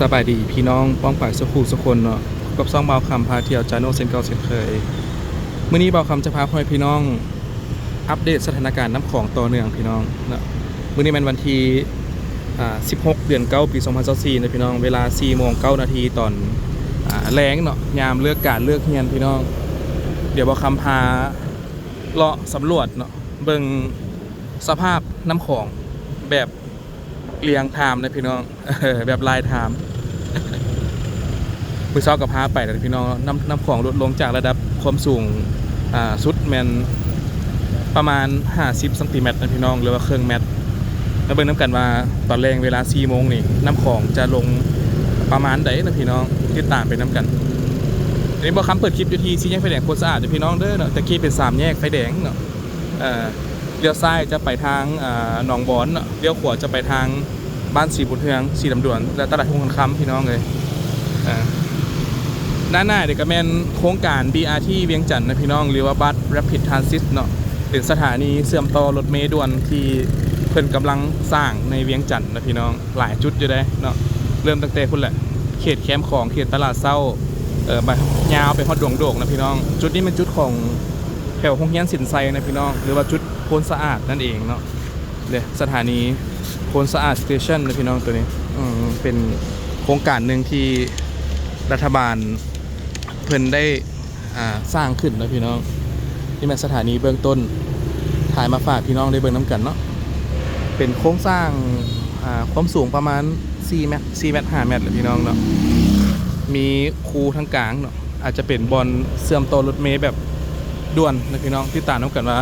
สบายดีพี่น้องป้องป่ายสุขูสุคนเนาะกับซ่องเบาคำพาเที่ยวจานโนเซนเกาเซนเคยมื้อนี้เบาคำจะพาพ่อแม่พี่น้อง อัปเดตสถานการณ์น้ำของต่อเนื่องพี่น้องเนาะมื้อนี้เป็นวันที่อ่า16 เดือน9ปี 2024นะพี่น้อง เวลา4โมง9นาทีตอนอ่าแรงเนาะยามเลือกการเลือกเฮียนพี่น้อง เดี๋ยวเบาคำพาเลาะสำรวจเนาะเบิ่งสภาพน้ำของแบบเรียงไทม์นะพี่น้องแบบลายไทม์ มือซอกกับพาไปแต่พี่น้องน้ำน้ำของลดลงจากระดับความสูงอ่าสุดแมนประมาณ 50ซนติเมตรนะพี่น้องหรือว่าเครื่องเมตรแล้วเบิ่งน้ำกันว่าตอนแรงเวลา4โมงนี่น้ำของจะลงประมาณใดนะพี่น้องติดตามไปน้ำกันอันนี้บอกคำเปิดคลิปอยู่ที่สี่แยกไฟแดงโคตรสะอาดนะพี่น้องเด้อเนาะตะกี้เป็นสามแยกไฟแดงเนาะเอ่อเลี้ยวซ้ายจะไปทางอ่าหนองบอนเนาะเลี้ยวขวาจะไปทางบ้านสีบุญเทืองสีลำดวนและตลาดทุ่งคันคำพี่น้องเลยอ่า ด้านหน้าเด็กก็แมนโครงการ BRT เวียงจันทน์นะพี่น้อง หรือว่าบัส Rapid Transit เนาะเป็นสถานีเสื่อมต่อรถเมล์ด่วนที่เพิ่นกำลังสร้างในเวียงจันทน์นะพี่น้องหลายจุดอยู่ได้เนาะเริ่มตั้งแต่พุ่นแหละ เขตแคมป์ของเขตตลาดเศร้าเออไปยาวไปฮอดดวงโดกนะพี่น้อง จุดนี้เป็นจุดของแถวห้องเฮียนสินไซนะพี่น้อง หรือว่าจุดโพนสะอาดนั่นเองเนาะเดี๋ยวสถานีโพนสะอาดสเตชันนะพี่น้องตัวนี้อืมเป็นโครงการหนึ่งที่รัฐบาล พิ่นได้สร้างขึ้นนะพี่น้อง นี่เป็นสถานีเบื้องต้นถ่ายมาฝากพี่น้องได้เบิ่งน้ำกันเนาะเป็นโครงสร้างความสูงประมาณ4เมตร4เมตร5เมตรเลยพี่น้องเนาะมีคูทั้งกลางเนาะอาจจะเป็นบอลเสื่อมต่อรถเมย์แบบด่วนนะพี่น้องที่ตามน้ำกันว่า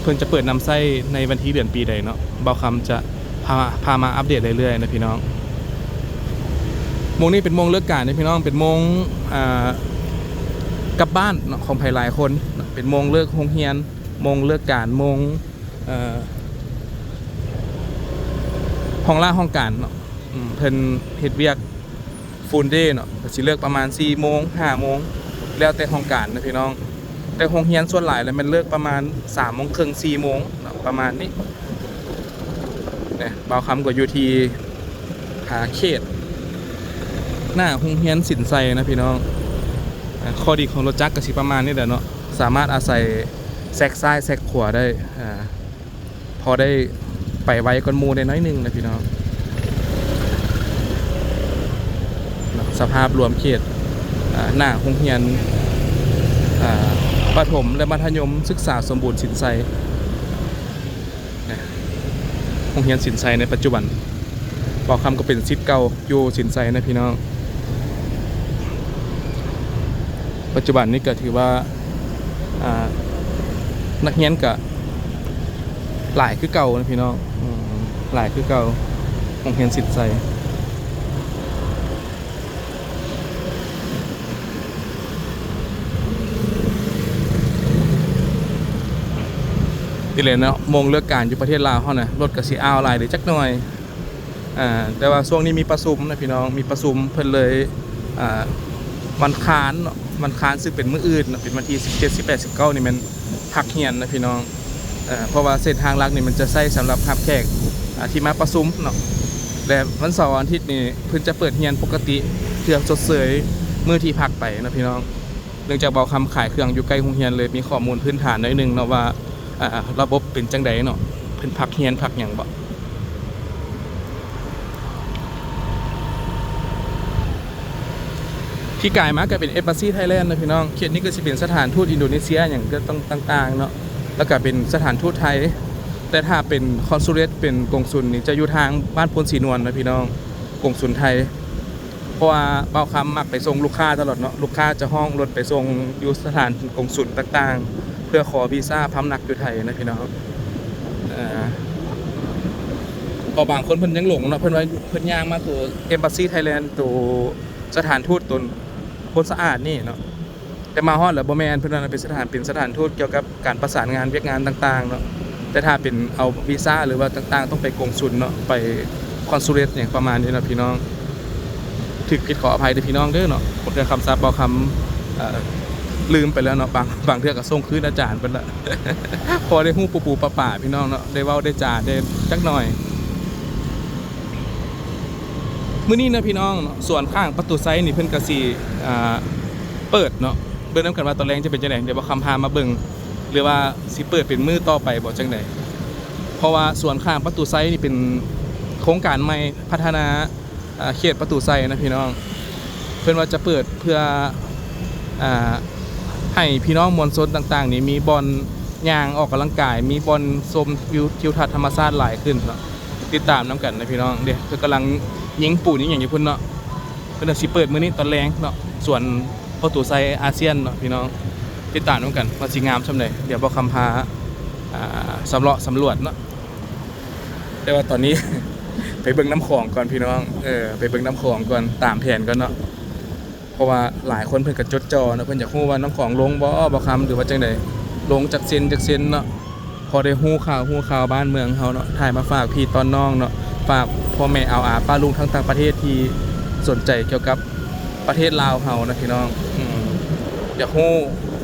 เพิ่นจะเปิดนำไส้ในวันที่เดือนปีใดเนาะเบาคำจะพาพามาอัปเดตเรื่อยๆนะพี่น้องโมงนี้เป็นโมงเลิกการนะพี่น้องเป็นโมงอ่า กลับบ้านของไผ่หลายคนเป็นโมงเลิกโรงเรียนโมงเลิกการโมงห้องล่าห้องการเนาะเพิ่นเฮ็ดเวียกฟูลเดย์เนาะสิเลิกประมาณ4โมง5โมงแล้วแต่ห้องการนะพี่น้อง แต่โรงเรียนส่วนหลายแล้วมันเลิกประมาณ3โมงครึ่ง4โมงเนาะประมาณนี้เนี่ยบาวคำก็อยู่ที่หาเขต หน้าหงเฮียนสินไซนะพี่น้อง ข้อดีของรถจักรก็สิประมาณนี้แหละเนาะสามารถอาศัยแซกซ้ายแซกขวาได้อ่าพอได้ไปไว้ก้อนมูได้น้อยหนึงนะพี่น้องสภาพรวมเขตหน้าหงเฮียนประถมและมัธยมศึกษาสมบูรณ์สินไซนะหงเฮียนสินไซในปัจจุบันบอกคำก็เป็นซิทเก่าอยู่สินไซนะพี่น้อง ปัจจุบันนี้ก็ถือว่าานักเรียนก็หลายคือเก่านะพี่น้องอหลายคือเก่าโรงเรียนสินไซที่เลยเนาะมงเลือกการอยู่ประเทศลาวเขานะรถกับสีอ้าวลายเดี๋ยวจักหน่อยอ่าแต่ว่าช่วงนี้มีประชุมนะพี่น้องมีประชุมเพิ่นเลยอ่า วันค้านวันค้านซึ่งเป็นมื้ออื่นเป็นวันที่17 18 19นี่มันพักเฮียนนะพี่น้องเอเพราะว่าเส้นทางลักนี่มันจะใช้สำหรับรับแขกอาที่มาประชุมเนาะและวันเสาร์วันอาทิตย์นี่เพิ่นจะเปิดเฮียนปกติเพื่อชดเชยมื้อที่พักไปนะพี่น้องเนื่องจากเบาคำขายเครื่องอยู่ใกล้โรงเรียนเลยมีข้อมูลพื้นฐานหน่อยหนึงเนาะว่าระบบเป็นจังใดเนาะเพิ่นพักเฮียนพักหยังบ่ ที่กลายมาก็เป็นเอ b บ s ซีไทยแลนด์นะพี่น้องเขตนี้ก็จะเป็นสถานทูตอินโดนีเซียอย่างก็ต้องต่างๆเนาะแล้วก็เป็นสถานทูตไทย แต่ถ้าเป็นคอนซูเลตเป็นกงสุลนี่จะอยู่ทางบ้านพลศรีนวลนะพี่น้องกงสุลไทยเพราะว่าเบาคำมักไปส่งลูกค้าตลอดเนาะลูกค้าจะห้องรถไปส่งอยู่สถานกงสุลต่างๆ เพื่อขอวีซ่าพำนักอยู่ไทยนะพี่น้องอ่าพอบางคนเพิ่นยังหลงเนาะเพิ่นว่าเพิ่นย่างมาตัวเอ b บ s ซีไทยแลนด์ตัวสถานทูตตน คนสะอาดนี่เนาะแต่มาฮอดแล้วบ่แมนเพิ่นว่าเป็นสถานเป็นสถานทูตเกี่ยวกับการประสานงานเวียกงานต่างๆเนาะแต่ถ้าเป็นเอาวีซ่าหรือว่าต่างๆ ต้องไปกงสุลเนาะไปคอนซูเลตอย่างประมาณนี้นะพี่น้องถึกผิดขออภัยด้วยพี่น้องเด้อเนาะผมเทื่อคำซับบ่คำลืมไปแล้วเนาะบางบางเทื่อก็ส่งคืนอาจารย์เพิ่นละพอได้ฮู้ปูปูปะป่าพี่น้องเนาะได้เว้าได้จาได้จักหน่อย มื้อนี้นะพี่น้องส่วนข้างประตูไซนี่เพิ่นก็สิอ่าเปิดเนาะเบิ่งนํกันว่าตอนแรกจะเป็นจังไดเดี๋ยวบ่คำพามาเบิ่งหรือว่าสิเปิดเป็นมือต่อไปบ่จังไดเพราะว่าส่วนข้างประตูไซนี่เป็นโครงการใหม่พัฒนาเขตประตูไซส์นะพี่น้อง เพิ่นว่าจะเปิดเพื่ออให้พี่น้องมวลชนต่าง ๆ นี่มีบอลยางออกกำลังกาย มีบอลชมวิวทิวทัศน์ธรรมชาติหลายขึ้นเนาะติดตามน้กันนะพี่น้องเดี๋ยวเพิ่นกำลัง ยิงปูนยิงอย่างอยู่พุ่นเนาะเพิ่นสิเปิดมื้อนี้ตอนแรงเนาะส่วนประตูไซอาเซียนเนาะพี่น้องติดตามน้กันว่าสิงามซำใดเดี๋ยวบ่คำพาสำรวจสำรวจเนาะแต่ว่าตอนนี้ ไปเบิ่งน้ำของก่อนพี่น้องเออไปเบิ่งน้ำของก่อนตามแผนก่อนเนาะเพราะว่าหลายคนเพิ่นก็จดจอเนาะเพิ่นอยากฮู้ว่าน้ำของลงบ่บ่คำหรือว่าจังไดลงจากเซนจากเซนเนาะพอได้ฮู้ข่าวฮู้ข่าวบ้านเมืองเฮาเนาะถ่ายมาฝากพี่ตอนน้องเนาะ ฝากพ่อแม่เอาอาป้าลุงทั้งต่างประเทศที่สนใจเกี่ยวกับประเทศลาวเฮานะพี่น้องอยากฮู้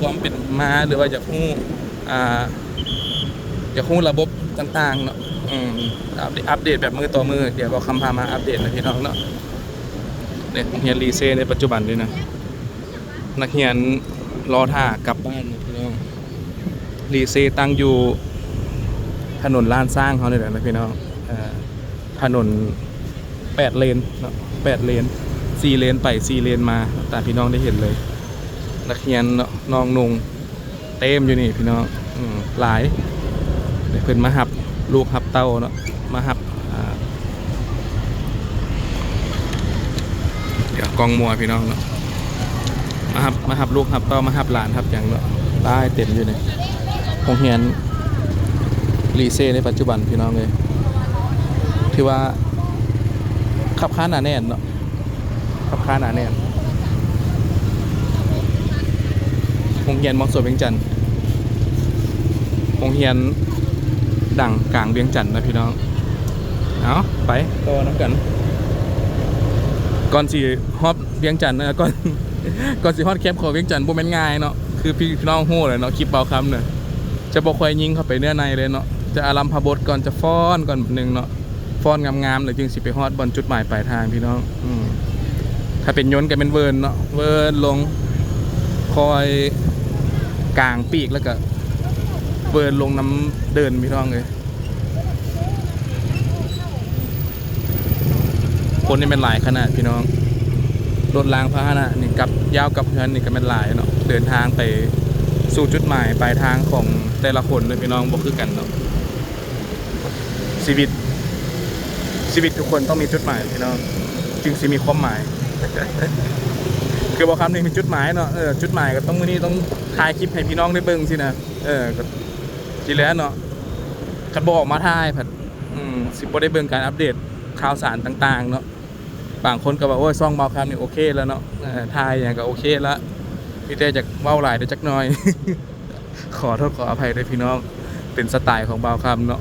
ความเป็นมาหรือว่าอยากฮู้อ่าอยากฮู้ระบบต่างๆเนาะอัปเดตแบบมือต่อมือ เดี๋ยวบอกคำพามาอัปเดตนะพี่น้องเนาะเนี่ยนักเรียนรีเซในปัจจุบันด้วยนะ นักเรียนรอท่ากลับบ้านนะพี่น้องรีเซตั้งอยู่ถนนล้านสร้างเขาเลยนะพี่น้องอ่อ ถนนแปดเลนแปดเลนสี่เลนไปสี่เลนมาตามพี่น้องได้เห็นเลย นักเรียนนาะน้องนุงเต็มอยู่นี่พี่น้องอหลายเดินมาหับลูกหับเต้าเนาะมาหับอ่าเดี๋ยวกองมัวพี่น้องเนาะมาหับมาหับลูกหับเต้ามาหับหลานหับอย่างเนาะตายเต็มอยู่เนี่ยโรงเรียนรีเซ่ในปัจจุบันพี่น้องเลย ที่ว่าขับค้านหนาแน่นเนาะขับค้านหนาแน่นโรงเรียนมอสวนเวียงจันทร์โรงเรียนดังกลางเวียงจันทร์นะพี่น้องเอาไปต่อน้ำกัน ก่อนสิฮอบเวียงจันทน์นะก่อนก่อนสิฮอดแคปขอเวียงจันทน์บ่แม่นง่ายเนาะคือพี่น้องฮู้เลยเนาะคลิปเบาคำเนี่ยจะบ่ค่อยยิงเข้าไปเนื้อในเลยเนาะจะอารัมพบทก่อนจะฟ้อนก่อนหนึงเนาะ ฟ้อนงามๆเลยจึงสิไปฮอดบนจุดหมายปลายทางพี่น้องอถ้าเป็นยนต์ก็เป็นเวิร์นเนาะเวิร์นลงคอยกลางปีกแล้วก็เวิร์นลงน้ำเดินพี่น้องเลยคนนี่เป็นหลายขนาดพี่น้องรถรางพาหนะนี่กับยาวกับเพื่อนนี่ก็เป็นหลายเนาะเดินทางไปสู่จุดหมายปลายทางของแต่ละคนเลยพี่น้องบ่คือกันเนาะชีวิต ชีวิตทุกคนต้องมีจุดหมายพี่น้องจึงสิมีความหมาย คือบอกคำนี้มีจุดหมายเนาะเออจุดหมายก็ต้องมื้อนี้ต้องถ่ายคลิปให้พี่น้องได้เบิ่งสินะเออก็ทีแล้วเนาะคันบ่ออกมาถ่ายผัดอืมสิบ่ได้เบิ่งการอัปเดตข่าวสารต่าง ๆ เนาะบางคนก็บอกโอ้ยซ่องเบาคำนี่โอเคแล้วเนาะทายอย่างก็โอเคแล้วพี่แต่จากเว้าหลายได้จักหน่อย ขอโทษขออภัยด้วยพี่น้องเป็นสไตล์ของเบาคำเนาะ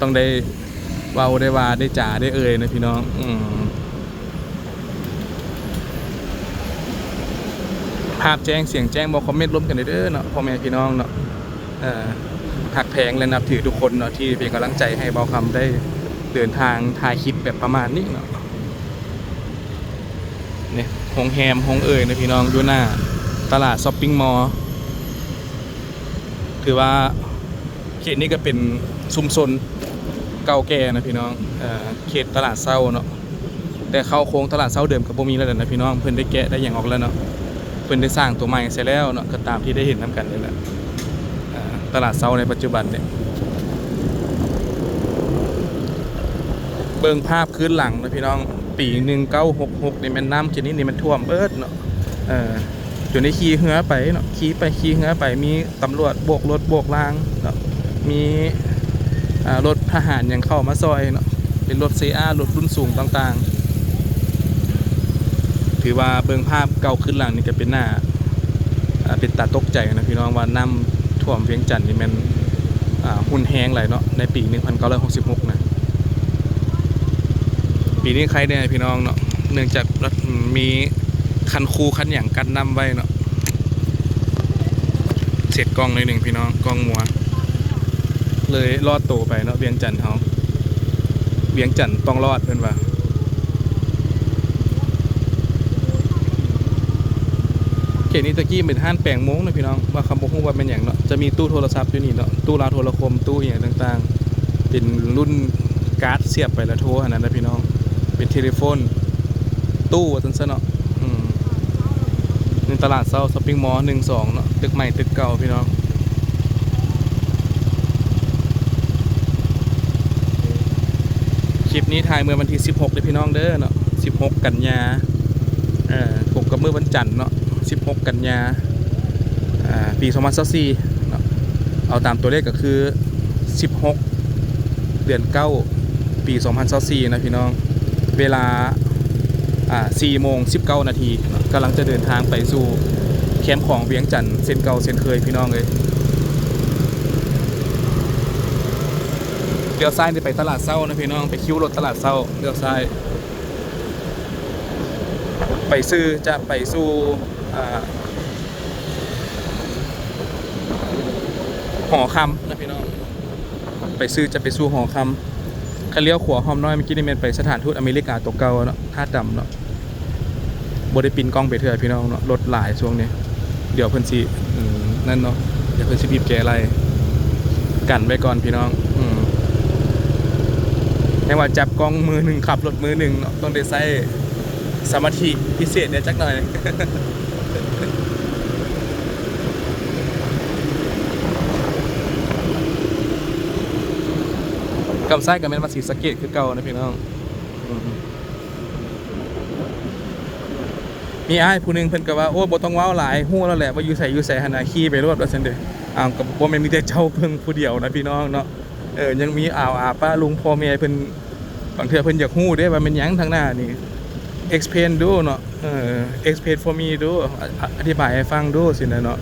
ต้องได้ เว้าได้ว่าได้จ่าได้เอ่ยนะพี่น้อง อืภาพแจ้งเสียงแจ้งบอกคอมเมนต์ร่วมกันเด้อเนาะพ่อแม่พี่น้องเนาะเอ่อหักแพงและนับถือทุกคนเนาะที่เป็นกำลังใจให้เบาคำได้เดินทางถ่ายคลิปแบบประมาณนี้เนาะเนี่ยหงแฮมหงเอ่ยนะพี่น้องอยู่หน้า ตลาดช้อปปิ้งมอลล์ถือว่าเขตนี้ก็เป็นชุมชน เก่าแก่นะพี่น้องเขตตลาดเศร้าเนาะแต่เข้าโค้งตลาดเศร้าเดิมกับบ่มีแล้วนะพี่น้องเพิ่นได้แกะได้อย่างออกแล้วเนาะเพิ่นได้สร้างตัวใหม่เสร็จแล้วเนาะก็ตามที่ได้เห็นนํกันนี่แหละตลาดเศร้าในปัจจุบันเนี่ยเบิ่งภาพคืนหลังนะพี่น้องปีหนึ่งเก้าหกหกนี่มันน้ำเจนี้นี่มันท่วมเบิดเนาะเอออยู่ในขี่เหือไปเนาะขี่ไปขี่เหือไปมีตำรวจโบกรถโบกรางเนาะมี รถทหารยังเข้ามาซอยเนาะเป็นรถ CR รถรุ่นสูงต่างๆ ถือว่าเบิ่งภาพเก่าขึ้นหลังนี่ก็เป็นหน้าเป็นตาตกใจนะพี่น้องว่าน้ำท่วมเวียงจันทน์นี่แมันหุ่นแห้งไหลยเนาะในปี 1966 นะ ปีนี้ใครเนี่ยพี่น้องเนาะเนื่องจากรถมีคันคูคันอย่างกันน้ำไว้เนาะเสร็จกล้องเลยหนึ่งพี่น้องกล้องมัว เลยรอดโตไปเนาะเบียงจันทร์เขาเบียงจันทร์ต้องรอดเพื่อนว่าเขตนี้ตะกี้เป็นห้านแปลงม้งนะพี่น้องว่าคำบอกว่าเป็นอย่างเนาะจะมีตู้โทรศัพท์อยู่นี่เนาะตู้ราวโทรคมตู้อย่างต่างๆ เป็นรุ่นการ์ดเสียบไปแล้วโทรอันนั้นนะพี่น้อง เป็นโทรศัพท์ตู้ตันซะเนาะในตลาดเซาช้อปปิ้งมอลล์หนึ่งสองเนาะตึกใหม่ตึกเก่าพี่น้อง คลิปนี้ถ่ายเมื่อวันที่ 16เลยพี่น้องเด้อเนาะ16 กันยาเอ่อผมกับเมื่อวันจันทร์เนาะ16 กันยาอ่าปี2024เนาะเอาตามตัวเลขก็คือ 16 เดือน 9 ปี 2024นะพี่น้องเวลาอ่า4โมง19 นาทีเนาะกำลังจะเดินทางไปสู่แคมป์ของเวียงจันทร์เส้นเก่าเส้นเคยพี่น้องเลย ลี้ยวซ้ายนี่ไปตลาดเศร้านะพี่น้องไปคิ้วรถตลาดเศร้าเลี้ยวซ้าย ไปซื้อจะไปสู่อ่าหอคำนะพี่น้องไปซื้อจะไปสู่หอคำคันเลี้ยวขวาหอมน้อยเมื่อกี้นี่เมนไปสถานทูตอเมริกาตกเกาเนาะท่าดำเนาะบได้ปินกล้องไปเถอะพี่น้องเนาะรถหลายช่วงนี้เดี๋ยวเพิ่นสินั่นเนาะเดี๋ยวเพิ่นสิบีบแกอะไรกันไว้ก่อนพี่น้อง แค่ว่าจับกล้องมือหนึ่งขับรถมือหนึ่งเนาะต้องได้ใช้สมาธิพิเศษเนี่ยจักหน่อยกำไส้กับแม่นมาสีสะเกตคือเก่านะพี่น้องมมีอ้ผู้หนึ่งเพิ่นก็ว่า โอ้บ่ต้องว้าวหลายฮู้แล้วแหละว่าอยู่ใส่อยู่ใส่หันน่ะขี่ไปรถว่าซั่นเด้ออ้าวก็บ่แม่นมีแต่เจ้าเพิ่งผู้เดียวนะพี่น้องเนาะ เออยังมีอ่าวอาป้าลุงพ่อแม่เพิ่นบางเทื่อเพิ่นอยากฮู้ด้ว่ามันหยังทางหน้านี่ explain ดูเนาะเออ explain for me ดูอธิบายให้ฟังดูสินะเนาะ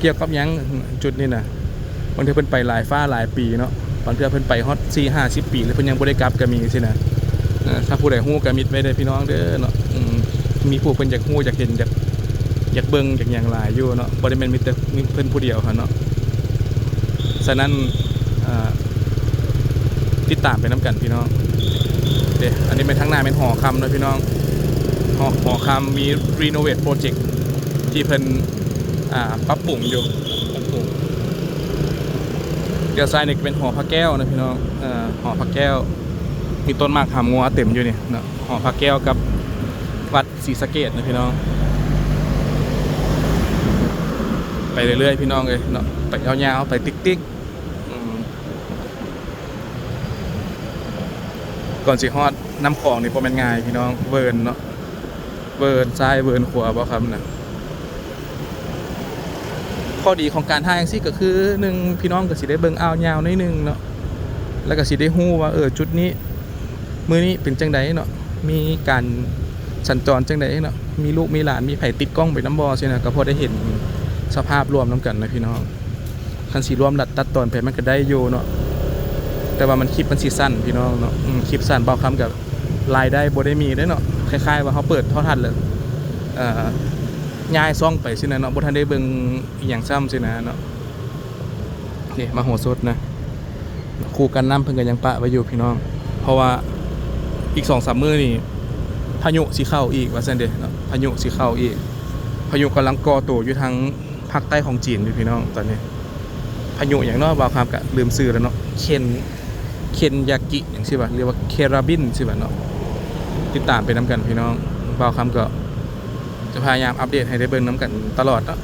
เกี่ยวกับหยังจุดนี้นะบางเทื่อเพิ่นไปหลายฟ้าหลายปีเนาะบางเทื่อเพิ่นไปฮอต4 50 ปีแล้วเพิ่นยังบ่ได้กลับก็มีสินะถ้าผู้ใดฮู้ก็มิดไว้เด้อพี่น้องเด้อเนาะมีผู้เพิ่นอยากฮู้อยากเห็นอยากอยากเบิ่งอยากหยังหลายอยู่เนาะบ่ได้แม่นมีแต่มีเพิ่นผู้เดียวค่ะเนาะฉะนั้น ตามไปนํกันพี่น้องเดี๋ยวอันนี้เป็นทั้งหน้าเป็นหอคำนะพี่น้องหอหอคำมีรีโนเวทโปรเจกต์ที่เพิ่นอ่าปรับปรุงอยู่ปรับปรุงเดี๋ยวซ้ายนี่ก็เป็นหอพระแก้วนะพี่น้องอ่าหอพระแก้ว มีต้นมากหามงัวเต็มอยู่นี่นะหอพระแก้วกับวัดศรีสะเกดนะพี่น้องไปเรื่อยๆพี่น้องเลยเนาะไปยาวๆไปติ๊กๆอืม ก่อนสิฮอดน้ำของนี่พอเป็นง่ายพี่น้องเวิร์นเนาะเวิร์นซ้ายเวิร์นขวาบ่ครับนะข้อดีของการท่าอย่างซี่ก็คือหนึ่งพี่น้องก็สิได้เบิ่งอ่าวยาวนิดนึงเนาะแล้วก็สิได้ฮู้ว่าเออจุดนี้มือนี้เป็นจังไดเนาะมีการสัญจรจังไดเนาะมีลูกมีหลานมีไผ่ติดกล้องไปน้ำบอใช่นะก็พอได้เห็นสภาพรวมน้ำกันนะพี่น้องคันสีรวมตัดตัดตอนไปมันก็ได้อยู่เนาะ แต่ว่ามันคลิปมันสีสั้นพี่น้องเนาะคลิปสั้นเบาคำกับรายได้บ่ได้มีได้เนาะคล้ายๆว่าเขาเปิดเท่าทันเลยอ่อย้ายซ่องไปสินะเนาะบ่ทันได้เบิ่งอย่างซ้ำสินะเนาะนี่มาโหสดนะครูกันน้ำเพิ่นก็ยังปะไว้อยู่พี่น้อง เพราะว่าอีก2-3สามมื้อนี่พายุสิเข้าอีกว่าซั่นเด้เนาะพายุสิเข้าอีก พายุกำลังก่อตัวอยู่ทางภาคใต้ของจีนอยู่พี่น้องตอนนี้ พายุอย่างเนอกบาวคำกะลืมซื้อแล้วเนาะเคน เคนยากิอย่างใช่ป่ะเรียกว่าเคราบินใช่ป่ะเนาะติดตามไปน้ำกันพี่น้องเบาวคำก็จะพยายามอัปเดตให้ได้เบิ่งน้ำกันตลอดเนาะ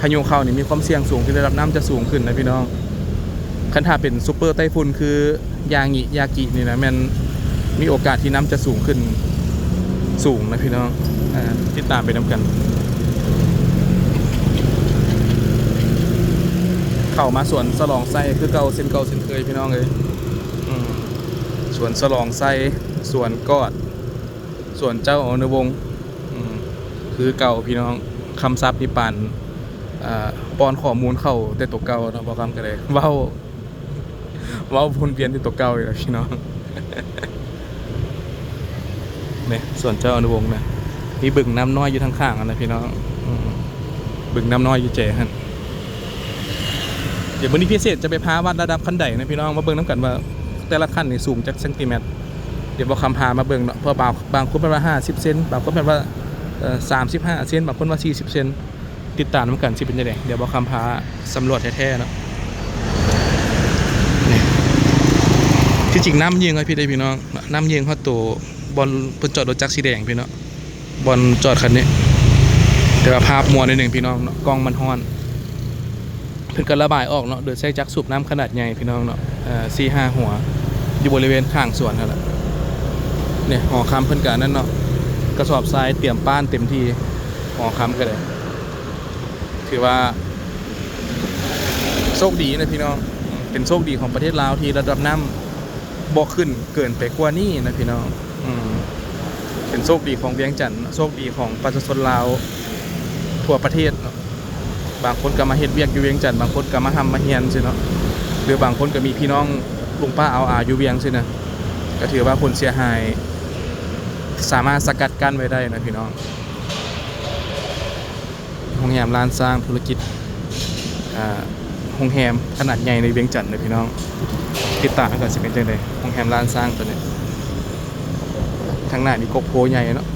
พายุเข้านี่มีความเสี่ยงสูงที่ระดับน้ำจะสูงขึ้นนะพี่น้องคันถ้าเป็นซูเปอร์ไต้ฝุ่นคือยางิยากินี่นะมันมีโอกาสที่น้ำจะสูงขึ้นสูงนะพี่น้องอ่าติดตามไปน้ำกัน เข้ามาสวนสลองไส้คือเก่าเส้นเก่าเส้นเคยพี่น้องเลยสวนสลองไส้สวนกอดสวนเจ้าอนุวงศ์คือเก่าพี่น้องคำซับนิปานอ่าปอนข้อมูลเข้าแต่ตัวเก่าเนาะบอกคำกันเลยเว้าเว้าวนเวียนที่ตัวเก่าอยู่แล้วพี่น้องเนี่ยส่วนเจ้าอนุวงศ์นะมีบึงน้ำน้อยอยู่ทางข้างๆนะพี่น้องบึงน้ำน้อยอยู่เจ๋ฮันเดี๋ยววันนี้พิเศษจะไปพาวัดระดับขั้นใดนะพี่น้องมาเบิ่งน้ำกันว่าแต่ละขั้นนี่สูงจากเซนติเมตร เดี๋ยวบอกคำพามาเบิ่งเนาะเพราะบางบางคนเป็นว่าห้าสิบเซนบางคนเป็นว่าสามสิบห้าเซนบางคนว่าสี่สิบเซนติดตามน้ำกันสิเป็นยังไงเดี๋ยวบอกคำพาสำรวจแท้ๆเนาะนี่ที่จริงน้ำเยิงไว้พี่ได้พี่น้องน้ำเยิงเขาตัวบอลเพิ่นจอดรถจักรสีแดงพี่เนาะบอลจอดคันนี้แต่ว่าภาพมัวในดหนึ่งพี่น้องเนาะกล้องมันฮ้อน เพิ่นก็ระบายออกเนาะโดยใช้จักสูบน้ำขนาดใหญ่พี่น้องเนาะอ่าสี่ห้าหัว อยู่บริเวณข้างสวนนั่นแหละเนี่ยหอคำเพิ่นกะนั่นเนาะกระสอบทรายเตรียมป้านเต็มที่หอคำก็เลยถือว่าโชคดีนะพี่น้องเป็นโชคดีของประเทศลาวที่ระดับน้ำบ่ขึ้นเกินไปกว่านี้นะพี่น้องอืมเป็นโชคดีของเวียงจันทน์โชคดีของประชาชนลาวทั่วประเทศเนาะ บางคนก็มาเฮ็ดเวียกอยู่เวียงจันทน์บางคนก็มาทำมาเฮียนสิเนาะหรือบางคนก็มีพี่น้องลุงป้าเอาอาอยู่เวียงสินะก็ถือว่าผลเสียหาย สามารถสกัดกั้นไว้ได้นะพี่น้องโรงแรมร้านสร้างธุรกิจโรงแรมขนาดใหญ่ในเวียงจันทน์นะพี่น้องติดตามกันสิเป็นจังไดโรงแรมร้านสร้างตัวนี้ทางหน้านี่กบโพใหญ่เนาะ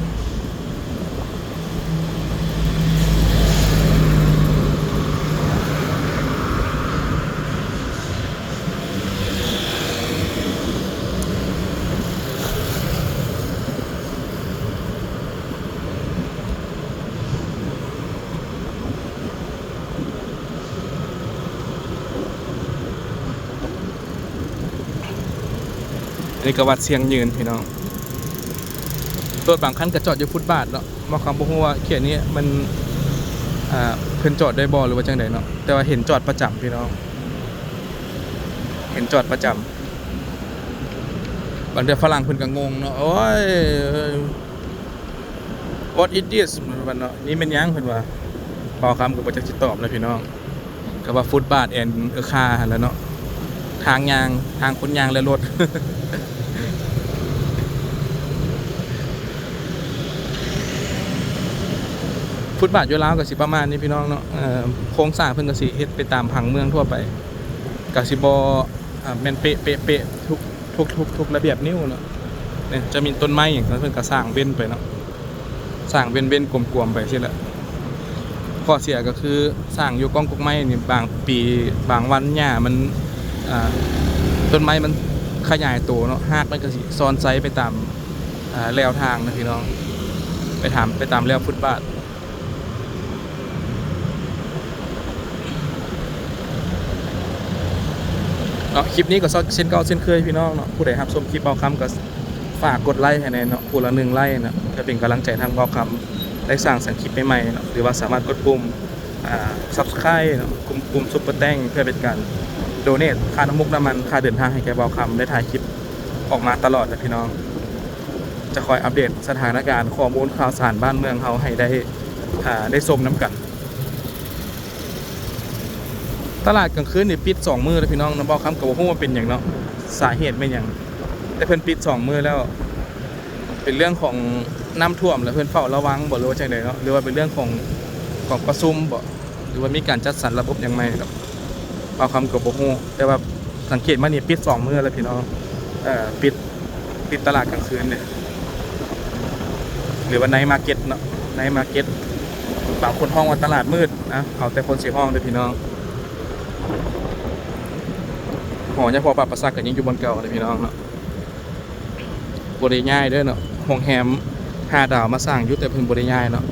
นนี้ก็วัดเสียงยืนพี่น้องรถบางคันก็จอดอยู่ฟุตบาทเนาะมาคำบ่ฮู้ว่าเขียนนี้มันอ่าเพิ่นจอดได้บ่หรือว่าจังไดเนาะแต่ว่าเห็นจอดประจำพี่น้อง เห็นจอดประจำบางเดือฝรั่งเพิ่นก็งงเนาะโอ้ย what is this มันเนาะนี่เป็นยังเพิ่นว่าพอคำก็บ่จักสิตอบเลยพี่น้องก็ว่าฟุตบาทแอนเออคาแล้วเนาะทางยางทางคนยางและรถ ฟุตบาทอยู่ลาวก็สิประมาณนี้พี่น้องเนาะโครงสร้างเพิ่นก็สิเฮ็ดไปตามผังเมืองทั่วไปก็สิบอ่าแมนเปะเปะเปะทุกทุกทุกทุกระเบียบนิ้วเนาะเนี่ยจะมีต้นไม้อย่างนั้นเพิ่นก็สร้างเว้นไปเนาะสร้างเว้นเว้นกลมๆไปซี่แหละข้อเสียก็คือสร้างอยู่กองกุกไม้นี่บางปีบางวันหญ้ามันต้นไม้มัน ขยายตัวเนาะหากมันก็สิซ้อนไซส์ไปตามอ่าแนวทางนะพี่น้อง ไปถามไปตามแนวฟุตบาทเนาะคลิปนี้ก็เช่นเก่าเช่นเคยพี่น้องเนาะผู้ใดรับชมคลิปเบาคำก็ฝากกดไลค์ให้แน่เนาะผู้ละหนึ่งไลค์นะจะเป็นกำลังใจทางเบาคำได้สร้างสรรค์คลิปใหม่ๆเนาะหรือว่าสามารถกดปุ่มอ่า subscribe เนาะปุ่มปุ่มซุปเปอร์แตงเพื่อเป็นการ ดเนทค่าน้ำมุกน้ำมันค่าเดินทางให้แก่เบาคำได้ถ่ายคลิปออกมาตลอดนะพี่น้อง จะคอยอัปเดตสถานการณ์ข้อมูลข่าวสารบ้านเมืองเขาให้ได้ได้ชมน้ำกัน ตลาดกลางคืนนี่ปิดสองมือแล้วพี่น้องน้ำบอคำกับว่ามันเป็นอย่างเนาะสาเหตุเป็นอย่างแต่เพิ่นปิดสองมือแล้ว เป็นเรื่องของน้ำท่วมแล้วเพิ่นเฝ้าระวังบ่รือว่าจังไดเนาะหรือว่าเป็นเรื่องของของประชุมบ่หรือว่ามีการจัดสรรระบบอย่างไรเนาะ เอาคำกับบ่ฮู้แต่ว่าสังเกตมานี่ปิดสองมือแล้วพี่น้องเอ่อปิดปิดตลาดกลางคืนเนี่ยหรือว่าไนมาร์เก็ตเนาะไนมาร์เก็ตบางคนห้องว่าตลาดมืดนะเอาแต่คนเสียห้องเด้อพี่น้องหอเนี่ยพอปรับประสักกันยังอยู่บนเก่าเลยพี่น้องเนาะบริง่ายด้วยเนาะห้องแฮมห้าดาวมาสร้างยุแต่เพิ่งบริง่ายเนาะ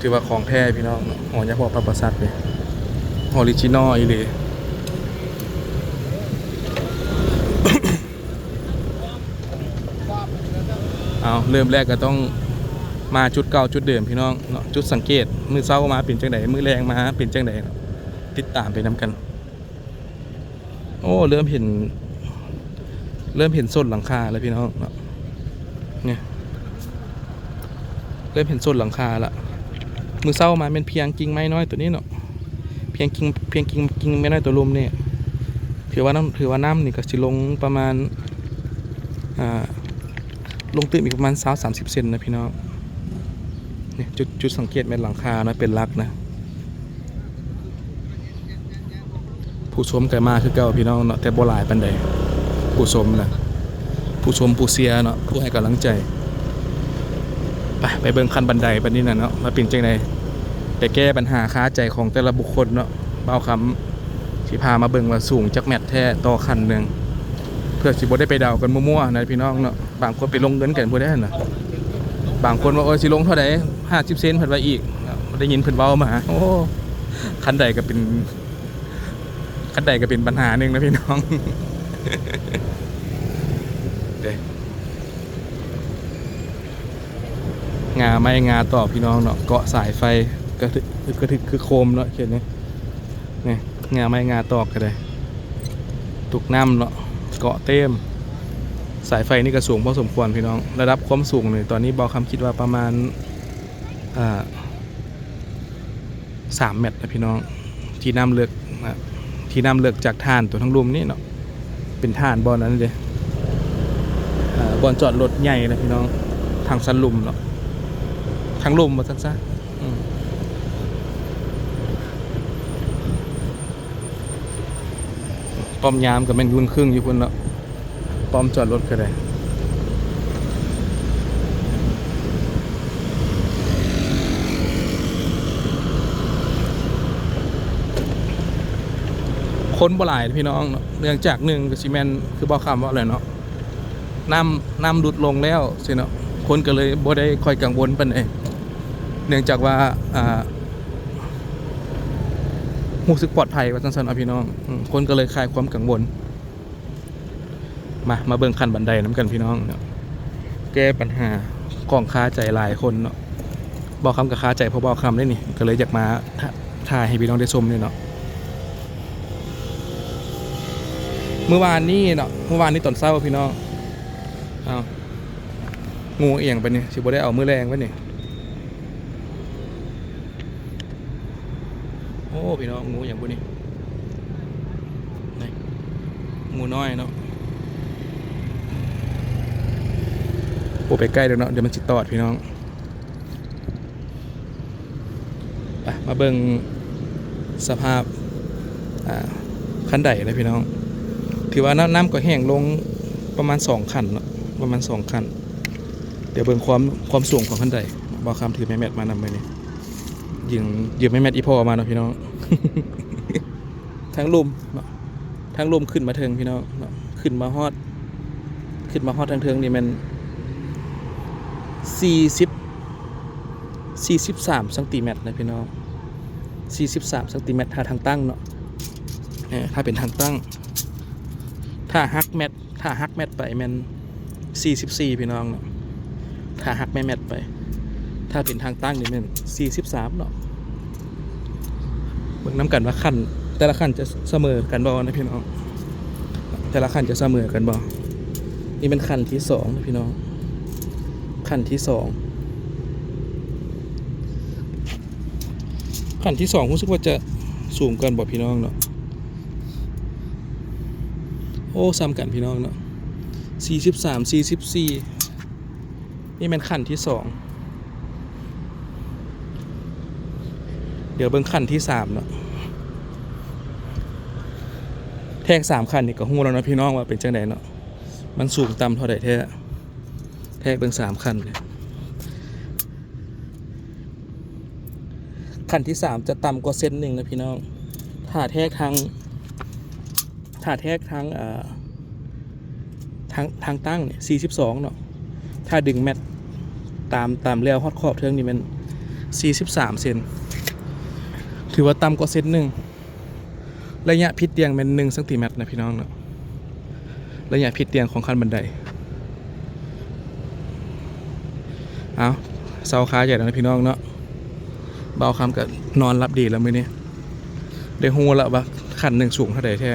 ถือว่าของแท้พี่น้องหอเนี่ยพอปรับประสักเลยออริจินอลอีเลย เอาเริ่มแรกก็ต้องมาจุดเก่าจุดเดิมพี่น้องเนาะจุดสังเกตมือเศร้ามาเป็นจังไดมือแรงมาเป็นจังไดติดตามไปนำกัน โอ้เริ่มเห็น เริ่มเห็นส้นหลังคาแล้วพี่น้องเนาะเนี่ยเริ่มเห็นส้นหลังคาละมือเศร้ามาเป็นเพียงกิ่งไม้น้อยตัวนี้เนาะเพียงกิ่งเพียงกิ่งกิ่งไม้น้อยตัวลมเนี่ยถือว่าน้ำถือว่าน้ำนี่ก็สิลงประมาณอ่า ลงตื้นอีกประมาณสาสามสิบเซนนะพี่น้องเนี่ยจุดจุดสังเกตเป็นหลังคานะเป็นลักนะผู้ชมกันมาคือเก่าพี่น้องเนาะแต่บ่หลายปานใดผู้ชมนะผู้ชมผู้เสียเนาะผู้ให้กำลังใจไปไปเบิ่งขั้นบันไดบันนี้น่ะเนาะมาเป็นจังไดไปแก้ปัญหาค้าใจของแต่ละบุคคลเนาะเบาคำสิพามาเบิ่งว่าสูงจักแมตแท้ต่อคันหนึ่งเพื่อสิบ่ได้ไปเดากันมั่วๆนะพี่น้องเนาะ บางคนไปลงเงินกันบ่ได้นะบางคนว่าโอ้ยสิลงเท่าใด50เซนเพิ่นว่าอีกเนาได้ยินเพิ่นเว้ามา โอ้คันใดก็เป็นคันใดก็เป็นปัญหาหนึ่งนะพี่น้องเด้งาไม่งาต่อพี่น้องเนาะเกาะสายไฟกระทึกกระทึกคือโคมเนาะเขียนนี่นี่งาไม่งาตอกก็ได้ ตุกน้ำเนาะเกาะเต็ม สายไฟนี่ก็สูงพอสมควรพี่น้องระดับความสูงเลยตอนนี้บอกคำคิดว่าประมาณสามเมตรนะพี่น้องที่น้ำเลือกนะที่น้ำเลือกจากฐานตัวทั้งรุมนี่เนาะเป็นฐานบอลนั้นเลยอ่าบอลจอดรถใหญ่นะพี่น้องทางสันลุมเนาะทั้งลมมาสั้นๆอืมป้อมยามกับแมงยุนครึ่งอยู่คนละ ป้อมจอดรถก็ได้คนบ่หลายพี่น้องเนื่องจากหนึ่งกับซีเมนคือบอคำว่าอะไรเนาะน้ำน้ำดุดลงแล้วสิเนาะคนก็เลยบ่ได้คอยกังวลปานใดเนื่องจากว่าอ่ารู้สึกปลอดภัยว่าสั้นๆเอาพี่น้อง คนก็เลยคลายความกังวล มามาเบิ่งขั้นบันไดน้ำกันพี่น้องเนาะแก้ปัญหาของค้าใจหลายคนเนาะบอกคำกับค้าใจเพราะบอกคำได้นี่ก็เลยอยากมาถ่ายให้พี่น้องได้ชมเนี่ยเนาะเมื่อวานนี้เนาะเมื่อวานนี้ตอนเช้าพี่น้องเอางูเอียงไปนี่สิบได้เอามือแรงไว้นี่โอ้พี่น้องงูอย่างพวกนี้งูน้อยเนาะ โอ้ไปใกล้เดี๋ยวเนาะเดี๋ยวมันจิตอดพี่น้องไปมาเบิ่งสภาพอ่าคันไดเลยพี่น้อง ถือว่าน้ำน้ำก็แห้งลงประมาณสองขันเนาะประมาณสองขัน เดี๋ยวเบิ่งความความสูงของคันไดบอกคำถือแม่แมทมานำไปนี่ยืมยืมไม่แมทอีพ่อมาเนาะพี่น้องทั้งลุมทั้งลุมขึ้นมาเทิงพี่น้องขึ้นมาฮอด ขึ้นมาฮอดทางเทิงนี่มัน สี่สิบสี่สิบสามซนติเมตรนะพี่น้องสี่สิบสามซนติเมตรถ้าทางตั้งเนาะถ้าเป็นทางตั้ง ถ้าฮักแมทถ้าฮักแมทไปแมันสี่สิบสี่พี่น้องเนาะถ้าฮักแม่แมทไป ถ้าเป็นทางตั้งนี่มัน43เนาะเบิ่งน้ำกันว่าขั้นแต่ละขั้นจะเสมอกันบ่นะพี่น้อง แต่ละขั้นจะเสมอกันบ่นี่เป็นขั้นที่สองนะพี่น้อง ขั้นที่สองขั้นที่สองรู้สึกว่าจะสูงกันบ่พี่น้องเนาะโอ้ซ้ำกันพี่น้องเนาะ43 44นี่เป็นขั้นที่สองเดี๋ยวเบิ่งขั้นที่สามเนาะแทงสามขั้นนี่ก็หูแล้วเนาะพี่น้องว่าเป็นจังไดเนาะมันสูงต่ำเท่าใดแท้ แทงเบิ่งสามขั้นเนี่ยขั้นที่สามจะต่ำกว่าเส้นหนึ่งนะพี่น้องถ้าแทกทางถ้าแทกทางเอ่อทางทางตั้งเนี่ยสี่สิบสองเนาะถ้าดึงแมตตามตามแล้วฮอดขอบเทิงนี่มันสี่สิบสามเซนถือว่าต่ำกว่าเซนหนึ่งระยะพิดเตียงเป็นหนึ่งซนติเมตรนะพี่น้องเนาะระยะพิดเตียงของคันบันไดเอา เสาขาใหญ่แล้วนะพี่น้องเนาะเบาคำกับนอนรับดีแล้วมื้อนี้ได้ฮู้แล้วว่าคันหนึ่งสูงเท่าใดแท้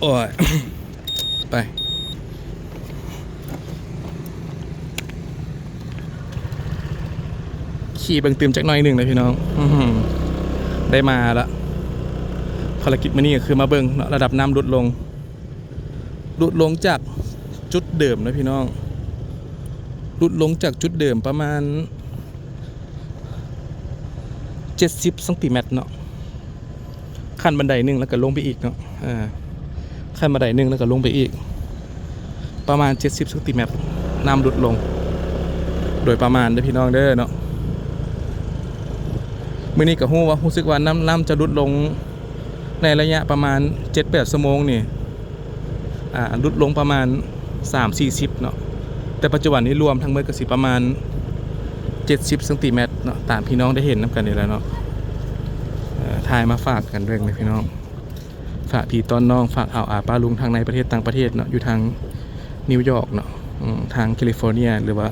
โอ้ยไปขี่เบิ่งตืมจักหน่อยหนึ่งเลยพี่น้องอได้มาละภารกิจมื้อนี้ก็คือมาเบิ่งระดับน้ำลดลงลดลงจากจุดเดิมนะพี่น้อง ลดลงจากจุดเดิมประมาณ 70ซนติเมตรเนาะขั้นบันไดหนึ่งแล้วก็ลงไปอีกเนาะอ่าขั้นบันไดหนึ่งแล้วก็ลงไปอีก ประมาณ 70ซนติเมตรน้ำลดลง โดยประมาณเด้อพี่น้องเด้อเนาะมื้อนี้ก็ฮู้ว่ารู้สึกว่าน้ำน้ำจะลดลงในระยะประมาณ7-8ชั่วโมงนี่อ่าลดลงประมาณ3-40เนาะ แต่ปัจจุบันนี้รวมทั้งหมดก็สิประมาณ 70ซนติเมตรเนาะตามพี่น้องได้เห็นนํกันนี่แล้วเนาะถ่ายมาฝากกันเรื่องเลยพี่น้อง ฝากพี่ต้อนน้องฝากเอาอาป้าลุงทางในประเทศต่างประเทศเนาะอยู่ทางนิวยอร์กเนาะทางแคลิฟอร์เนีย หรือว่า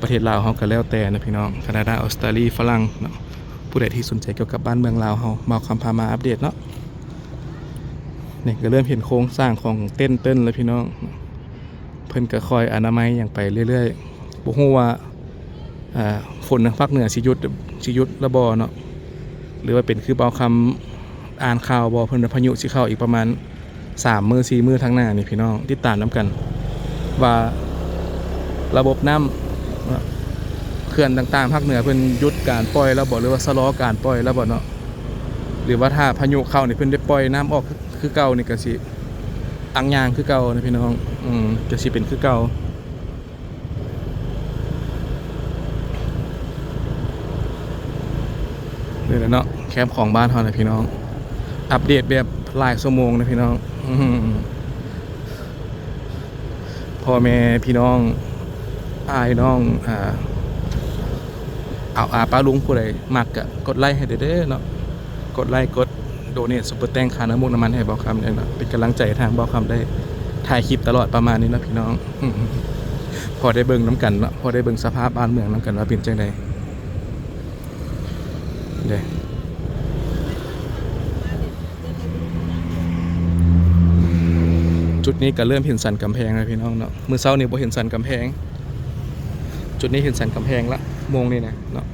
ประเทศลาวเฮาก็แล้วแต่นะพี่น้องแคนาดาออสเตรเลียฝรั่งเนาะผู้ใดที่สนใจเกี่ยวกับบ้านเมืองลาวเฮามาคำพามาอัปเดตเนาะเนี่ยก็เริ่มเห็นโครงสร้างของเต้นเต้นแล้วพี่น้อง เพิ่นก็คอยอนามัยอย่างไปเรื่อยๆบ่ฮู้ว่าอ่าฝนทางภาคเหนือสิหยุดสิหยุดระบ่เนาะหรือว่าเป็นคือเบาคำอ่านข่าวบอเพิ่นพายุสิเข้าอีกประมาณ3มือ4มือทางหน้านี่พี่น้องติดตามน้ำกัน ว่าระบบน้ำว่าเขื่อนต่างๆภาคเหนือเพิ่นหยุดการปล่อยแล้วบ่หรือว่าชะลอการปล่อยแล้วบ่เนาะหรือว่าถ้าพายุเข้านี่เพิ่นได้ปล่อยน้ำออกคือเก่านี่ก็สิ อังยางคือเก่านะพี่น้อง อืมก็สิเป็นคือเก่านี่แหละเนาะแคมป์ของบ้านเฮานะพี่น้อง อัปเดตแบบหลายชั่วโมงนะพี่น้องอพ่อแม่พี่น้องอายน้องอ่าเอาอาป้าลุงผู้ใดมักกะกดไลค์ให้เด้อเนาะกดไลค์กด โดเนทซุปเปอร์แตงค่าน้ำมูกน้ำมันให้เบาคำเนี่ยนะเป็นกำลังใจทางเบาคำได้ถ่ายคลิปตลอดประมาณนี้นะพี่น้อง พอได้เบิ่งน้ำกันเนาะพอได้เบิ่งสภาพบ้านเมืองน้ำกันว่าเป็นจังไดเด้จุดนี้ก็เริ่มเห็นสันกำแพงแล้วพี่น้องเนาะมือเช้านี่บ่เห็นสันกำแพง จุดนี้เห็นสันกำแพงละโมงนี่นะเนาะ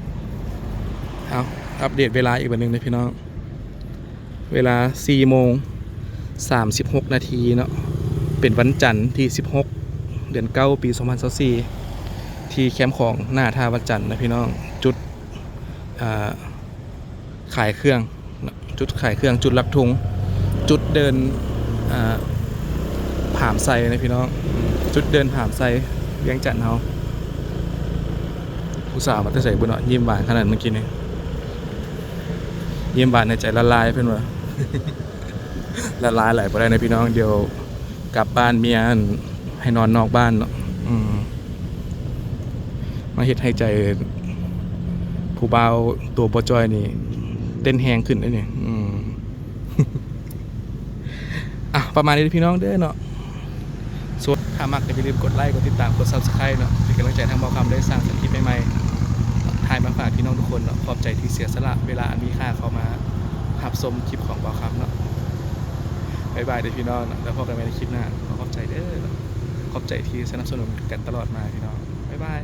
เอาอัปเดตเวลาอีกวันหนึ่งนะพี่น้อง เวลา4โมง36 นาทีเนาะเป็นวันจันทร์ที่ 16 เดือน9ปี 2024ที่แคมป์ของหน้าท่าวัดจันทร์นะพี่น้องจุดขายเครื่องจุดขายเครื่องจุดลักทุงจุดเดินอ่ามไซนะพี่น้องจุดเดินผ่ามไซเวียงจันทน์เฮาผู้สาวมาแต่ใส่บุญเนาะยิ้มหวานขนาดเมื่อกี้นี่ยิ้มหวานในใจละลายเพื่อนวะ ละลายไหลไปได้นะพี่น้องเดี๋ยวกลับบ้านเมียอั่นให้นอนนอกบ้านเนาะอืมมาเฮ็ดให้ใจผู้บ่าวตัวปจอยนี่ เต้นแหงขึ้นเลยนี่อืมอะ ประมาณนี้พี่น้องเด้อเนาะส่วนถ้ามักอย่าลืมกดไลค์กดติดตามกด subscribe เนาะเป็นกำลังใจทางบอกคำได้สร้างสรรค์คลิปใหม่ๆถ่ายมาฝากพี่น้องทุกคนเนาะขอบใจที่เสียสละเวลาอันมีค่าเข้ามา หับชมคลิปของบอกคำเนาะบายบายเด้อพี่น้องเนาะแล้วพบกันใหม่ในคลิปหน้าขอบใจเด้อขอบใจที่สนับสนุนกันตลอดมาพี่น้องบ๊ายบาย